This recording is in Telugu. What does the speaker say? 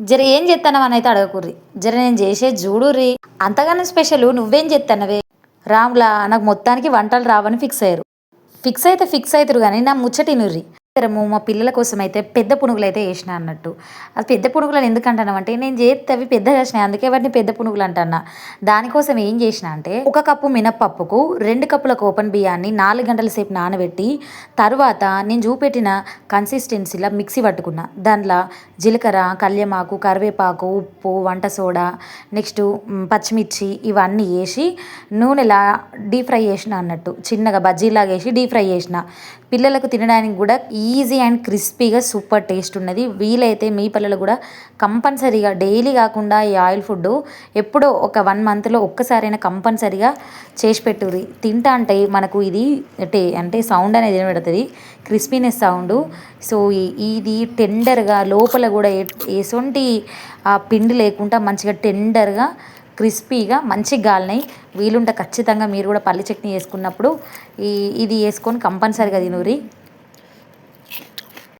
జర ఏం చేస్తానవు అని అయితే అడగకుర్రి. జర నేను చేసే చూడుర్రి అంతగానో స్పెషల్ నువ్వేం చేస్తానవే రాములా నాకు మొత్తానికి వంటలు రావని ఫిక్స్ అయ్యారు. ఫిక్స్ అయితే ఫిక్స్ అవుతారు కానీ నా ముచ్చటినుర్రి. ఇద్దరము మా పిల్లల కోసం అయితే పెద్ద పునుగులు అయితే వేసిన అన్నట్టు. అది పెద్ద పునుగులను ఎందుకు అంటానంటే నేను చేస్తే అవి పెద్దగా వచ్చినాయి అందుకే వాటిని పెద్ద పునుగులు అంటున్నా. దానికోసం ఏం చేసిన అంటే ఒక కప్పు మినప్పప్పుకు రెండు కప్పుల కోపన్ బియ్యాన్ని నాలుగు గంటల సేపు నానబెట్టి తర్వాత నేను చూపెట్టిన కన్సిస్టెన్సీలో మిక్సీ పట్టుకున్నా. దాంట్లో జీలకర్ర కళ్యమాకు కరివేపాకు ఉప్పు వంట సోడా నెక్స్ట్ పచ్చిమిర్చి ఇవన్నీ వేసి నూనెలా డీప్ ఫ్రై చేసిన అన్నట్టు. చిన్నగా బజ్జీలాగా వేసి డీప్ ఫ్రై చేసిన. పిల్లలకు తినడానికి కూడా ఈజీ అండ్ క్రిస్పీగా సూపర్ టేస్ట్ ఉన్నది. వీలైతే మీ పిల్లలు కూడా కంపల్సరీగా డైలీ కాకుండా ఈ ఆయిల్ ఫుడ్ ఎప్పుడో ఒక వన్ మంత్లో ఒక్కసారైనా కంపల్సరీగా చేసి పెట్టుది తింటా అంటే మనకు ఇది అంటే అంటే సౌండ్ అనేది పెడుతుంది క్రిస్పీనెస్ సౌండ్. సో ఇది టెండర్గా లోపల కూడా ఎటువంటి పిండి లేకుండా మంచిగా టెండర్గా క్రిస్పీగా మంచిగా గాలినాయి వీలుంటే ఖచ్చితంగా మీరు కూడా పల్లి చట్నీ వేసుకున్నప్పుడు ఈ ఇది వేసుకొని కంపల్సరీగా తినుర్రి.